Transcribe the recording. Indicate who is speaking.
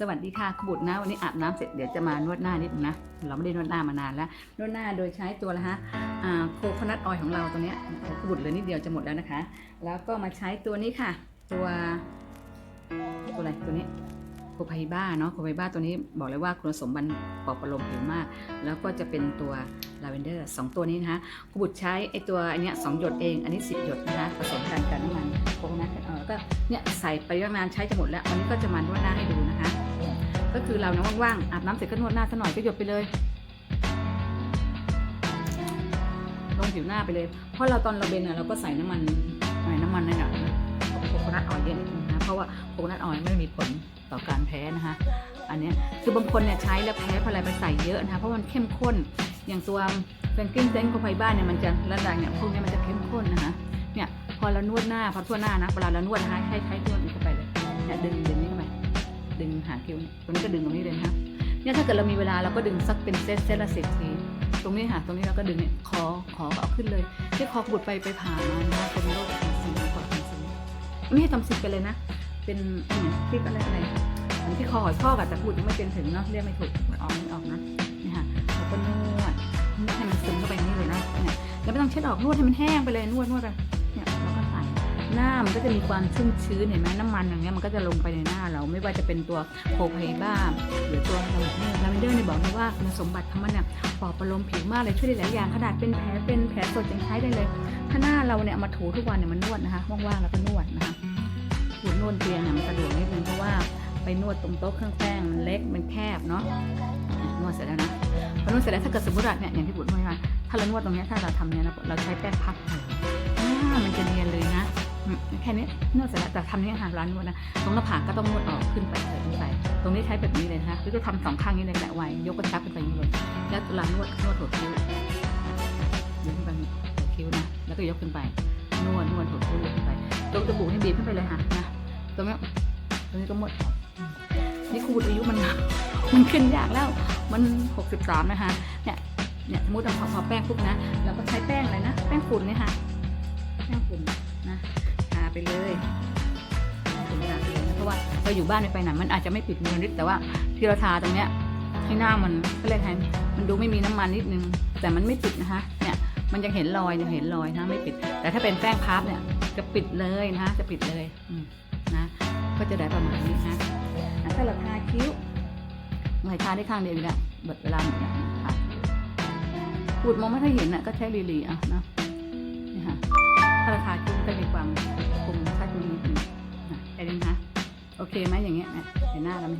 Speaker 1: สวัสดีค่ะขบุตรนะ วันนี้อาบน้ำเสร็จเดี๋ยวจะมานวดหน้านิดนึงนะ เราไม่ได้นวดหน้ามานานแล้ว นวดหน้าโดยใช้ตัวละฮะโคโคนัทออยของเราตัวเนี้ยขบุตรเหลือนิดเดียวจะหมดแล้วนะคะ แล้วก็มาใช้ตัวนี้ค่ะ ตัวตัวอะไรตัวนี้โคไพบ้าเนาะโคไพบ้าตัวนี้บอกเลยว่าคุณสมบัติปอบประโลมผิวมาก แล้วก็จะเป็นตัวลาเวนเดอร์สองตัวนี้นะคะขบุตรใช้ไอตัวอันเนี้ยสองหยดเอง อันนี้สิบหยดนะคะผสมกันกับน้ำมันโคโคนัทเออก็เนี่ยใส่ไปนานใช้จะหมดแล้ววันนี้ก็จะมานวดหน้าให้ดู ก็คือเราเนี่ยว่างๆอาบน้ำเสร็จก็นวดหน้าสักหน่อยก็หยดไปเลยลงผิวหน้าไปเลย เพราะเราตอนเราเบนเนี่ยเราก็ใส่น้ำมันอะไรน้ำมันนั่นแหละโคโคนัทออยล์เยอะนิดนึงนะเพราะว่าโคโคนัทออยล์ไม่มีผลต่อการแพ้นะคะ อันนี้คือบางคนเนี่ยใช้แล้วแพ้เพราะอะไรไปใส่เยอะนะคะเพราะมันเข้มข้นอย่างตัวเฟนกิ้งเซนโคไฟบ้านเนี่ยมันจะระดับเนี่ยพวกเนี้ยมันจะเข้มข้นนะคะเนี่ยพอเรานวดหน้าพอทั่วหน้านะเวลาเรานวดนะคะใช้ใช้นวดเข้าไปเลยเนี่ยดึงดึงนี่ ดึงหางคิ้วตรงนี้ก็ดึงตรงนี้เลยนะเนี่ยถ้าเกิดเรามีเวลาเราก็ดึงสักเป็นเซตเซตละสิบทีตรงนี้ค่ะตรงนี้เราก็ดึงเนี่ยคอคอก็เอาขึ้นเลยที่คอบุดไปไปผ่ามานะเป็นโรคทำซิงกว่าทำซิงไม่ให้ทำซิงไปเลยนะ เป็นเหมือนที่อะไรอะไรเหมือนที่คอหอยข้อกับแต่พูดยังไม่เป็นถึงเนาะเรียกไม่ถูกออกไม่ออกนะนี่ค่ะแล้วก็นวดนวดให้มันซึมเข้าไปนี่เลยนะเนี่ยแล้วไม่ต้องเช็ดออกนวดให้มันแห้งไปเลยนวดนวดไป หน้ามันก็จะมีความชุ่มชื้นเห็นไหมน้ำมันอย่างเงี้ยมันก็จะลงไปในหน้าเราไม่ว่าจะเป็นตัวโคไพบ้าหรือตัวลาเวนเดอร์ลาเวนเดอร์เนี่ยบอกเลยว่าคุณสมบัติของมันเนี่ยปลอบประโลมผิวมากเลยช่วยได้หลายอย่างขนาดเป็นแผลเป็นแผลสดยังใช้ได้เลย ถ้าหน้าเราเนี่ยเอามาถูทุกวันเนี่ยมันนวดนะคะว่างๆแล้วก็นวดนะคะถูนวดเตียงเนี่ยมันสะดวกนิดนึงเพราะว่าไปนวดตรงโต๊ะเครื่องแป้งมันเล็กมันแคบเนาะนวดเสร็จแล้วนะพอนวดเสร็จแล้วถ้าเกิดสมมติว่าเนี่ยอย่างที่บุตรว่าถ้าเรานวดตรงเนี้ยถ้าเราทำเนี่ยเราใช้แป้งพับหน้ามันจะเนียนเลยนะ แค่นี้นวดเสร็จแล้วแต่ทำนี่ค่ะร้านนวดนะ ตรงหน้าผากก็ต้องนวดออกขึ้นไปใส่ขึ้นไปตรงนี้ใช้แบบนี้เลยนะคะหรือจะทำสองข้างนี้เลยแหละไว้ยกกระชับขึ้นไปอย่างนี้เลยแล้วเวลานวดนวดหัวคิ้วยกขึ้นไปหัวคิ้วนะแล้วก็ยกขึ้นไป นวดนวดหัวคิ้วยกขึ้นไปตรงจมูกนี่บีบขึ้นไปเลยค่ะนะตรงนี้ตรงนี้ก็หมดนี่คูณอายุมันมันขึ้นยากแล้วมันหกสิบสามนะคะเนี่ยเนี่ยสมมติเราพอแป้งปุ๊บนะเราก็ใช้แป้งอะไรนะ แป้งฝุ่นเนี่ยค่ะ แป้งฝุ่นนะ ไปเลยถึงทาไปเลยนะเพราะว่าเราอยู่บ้านไม่ไปไหนมันอาจจะไม่ปิดมือนิดแต่ว่าที่เราทาตรงเนี้ยให้หน้ามันก็เรียกไงมันดูไม่มีน้ำมันนิดนึง แต่มันไม่ปิดนะคะเนี่ยมันยังเห็นรอยยังเห็นรอยนะไม่ปิด แต่ถ้าเป็นแป้งพับเนี่ยจะปิดเลยนะคะจะปิดเลยอืมนะก็จะได้ประมาณนี้นะอะถ้าเราทาคิ้วไม่ทาได้ข้างเดียวอยู่แล้วเบิดเวลาหมดแล้วทาพูดมองไม่ค่อยเห็นอะก็ใช้ลีลีอะเนาะนี่ค่ะถ้าราคาคิ้ว โอเคไหมอย่างเงี้ยเนี่ยเห็นหน้าเราไหม